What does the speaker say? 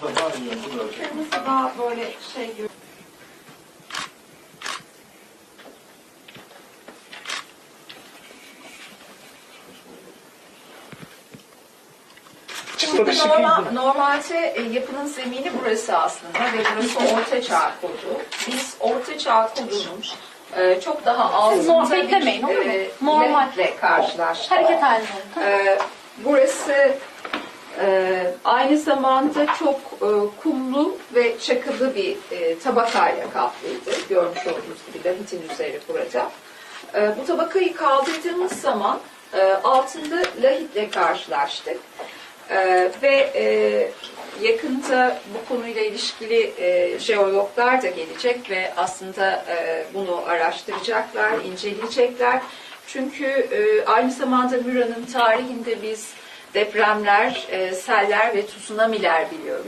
Kırmızı da var ya bu da. Kırmızı daha böyle şey gibi. Şimdi normal, normalde e, yapının zemini burası aslında ve burası orta çağ kodu. Biz orta çağ kodunun e, çok daha altında olur mu? Normal. karşılaştık. Hareket halinde. Ee, burası e, aynı zamanda çok e, kumlu ve çakılı bir e, tabakayla kaplıydı. Görmüş olduğunuz gibi lahitin üzeri burada. E, bu tabakayı kaldırdığımız zaman e, altında lahitle karşılaştık. E, ve e, yakında bu konuyla ilişkili e, jeologlar da gelecek ve aslında bunu araştıracaklar, inceleyecekler. Çünkü aynı zamanda Müra'nın tarihinde biz depremler, e, seller ve tsunamiler biliyoruz.